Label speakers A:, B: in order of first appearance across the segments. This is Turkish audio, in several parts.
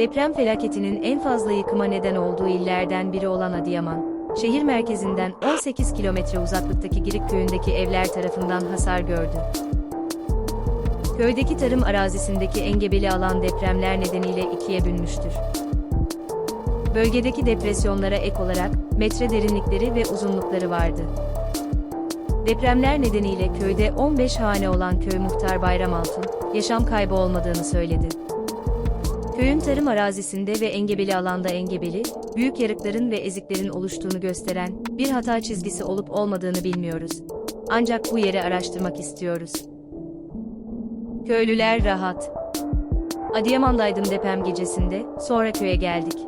A: Deprem felaketinin en fazla yıkıma neden olduğu illerden biri olan Adıyaman, şehir merkezinden 18 kilometre uzaklıktaki Girik köyündeki evler tarafından hasar gördü. Köydeki tarım arazisindeki engebeli alan depremler nedeniyle ikiye bölünmüştür. Bölgedeki depresyonlara ek olarak metre derinlikleri ve uzunlukları vardı. Depremler nedeniyle köyde 15 hane olan köy muhtar Bayram Altun, yaşam kaybı olmadığını söyledi. Köyün tarım arazisinde ve engebeli alanda engebeli, büyük yarıkların ve eziklerin oluştuğunu gösteren bir hata çizgisi olup olmadığını bilmiyoruz. Ancak bu yeri araştırmak istiyoruz. Köylüler rahat. Adıyaman'daydım deprem gecesinde, sonra köye geldik.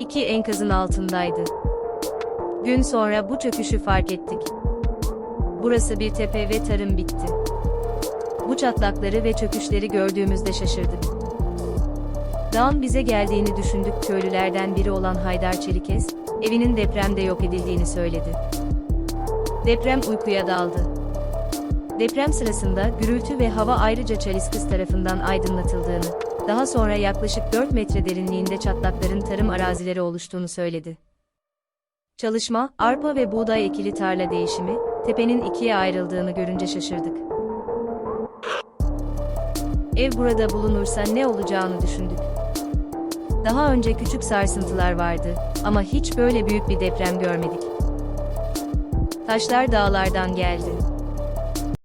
A: İki enkazın altındaydı. Gün sonra bu çöküşü fark ettik. Burası bir tepe ve tarım bitti. Bu çatlakları ve çöküşleri gördüğümüzde şaşırdık. Dağın bize geldiğini düşündük köylülerden biri olan Haydar Çelikes, evinin depremde yok edildiğini söyledi. Deprem uykuya daldı. Deprem sırasında gürültü ve hava ayrıca Çaliskız tarafından aydınlatıldığını, daha sonra yaklaşık 4 metre derinliğinde çatlakların tarım arazileri oluştuğunu söyledi. Çalışma, arpa ve buğday ekili tarla değişimi, tepenin ikiye ayrıldığını görünce şaşırdık. Ev burada bulunursa ne olacağını düşündük. Daha önce küçük sarsıntılar vardı ama hiç böyle büyük bir deprem görmedik. Taşlar dağlardan geldi.